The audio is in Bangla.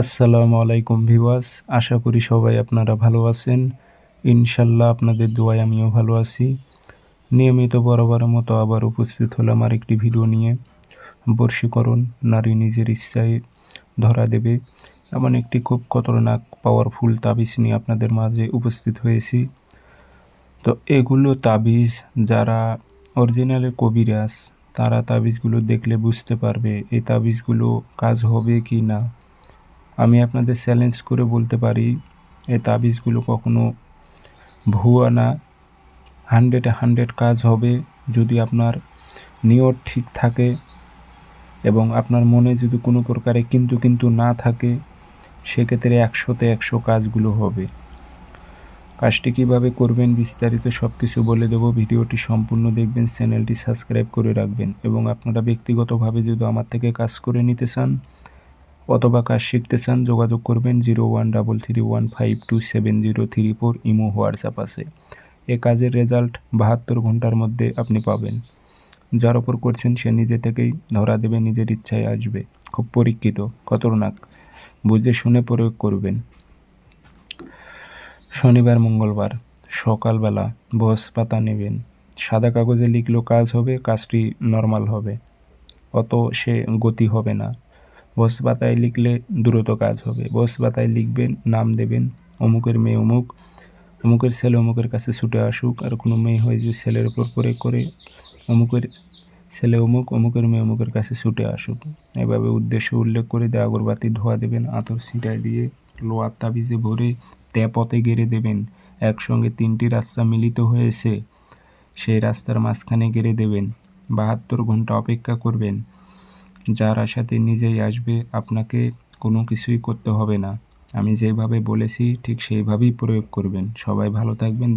আসসালামু আলাইকুম ভিওয়াস আশা করি সবাই আপনারা ভালো আছেন। ইনশাল্লাহ আপনাদের দোয়ায় আমিও ভালো আছি। নিয়মিত বরাবরের মতো আবার উপস্থিত হলাম আর একটি ভিডিও নিয়ে। বর্ষীকরণ, নারী নিজের ইচ্ছায় ধরা দেবে এমন একটি খুব খতরনাক পাওয়ারফুল তাবিজ নিয়ে আপনাদের মাঝে উপস্থিত হয়েছি। তো এগুলো তাবিজ যারা অরিজিনালে কবিরাজ, তারা তাবিজগুলো দেখলে বুঝতে পারবে, এই তাবিজগুলো কাজ হবে কি না। আমি আপনাদের চ্যালেঞ্জ করে বলতে পারি, এই তাবিজগুলো কখনো ভুয়া না। হান্ড্রেডে হান্ড্রেড কাজ হবে যদি আপনার নিয়ত ঠিক থাকে এবং আপনার মনে যদি কোনো প্রকারে কিন্তু কিন্তু না থাকে, সেক্ষেত্রে একশোতে একশো কাজগুলো হবে। কাজটি কীভাবে করবেন বিস্তারিত সব কিছু বলে দেবো। ভিডিওটি সম্পূর্ণ দেখবেন চ্যানেলটি সাবস্ক্রাইব করে রাখবেন এবং আপনারা ব্যক্তিগতভাবে যদি আমার থেকে কাজ করে নিতে চান অথবা কাজ শিখতে চান, যোগাযোগ করবেন zero one double three one five two seven zero three four Imo WhatsApp আছে। এ কাজের রেজাল্ট বাহাত্তর ঘণ্টার মধ্যে আপনি পাবেন। যার ওপর করছেন সে নিজে থেকেই ধরা দেবে, নিজের ইচ্ছায় আসবে। খুব পরীক্ষিত, খতরনাক। বুঝে শুনে প্রয়োগ করবেন। শনিবার, মঙ্গলবার, সকালবেলা বস পাতা নেবেন। সাদা কাগজে লিখলেও কাজ হবে, কাজটি নর্মাল হবে। অত সে গতি হবে না। বস পাতায় লিখলে দ্রুত কাজ হবে। বস পাতায় লিখবেন, নাম দেবেন, অমুকের মেয়ে অমুক, অমুকের ছেলে অমুকের কাছে ছুটে আসুক, আর কোনো মেয়ে হয়ে যদি ছেলের ওপর প্রয়োগ করে, অমুকের ছেলে অমুক, অমুকের মেয়ে অমুকের কাছে ছুটে আসুক। এভাবে উদ্দেশ্য উল্লেখ করে দিয়ে আগরবাতি ধোয়া দেবেন, আতর ছিটায় দিয়ে লোয়ার তাবিজে ভরে পথে গেড়ে দেবেন। একসঙ্গে তিনটি রাস্তা মিলিত হয়েছে, সেই রাস্তার মাঝখানে গেড়ে দেবেন। বাহাত্তর ঘণ্টা অপেক্ষা করবেন। যার আশাতে নিজেই আসবে, আপনাকে কোনো কিছুই করতে হবে না। আমি যেভাবে বলেছি, ঠিক সেইভাবেই প্রয়োগ করবেন। সবাই ভালো থাকবেন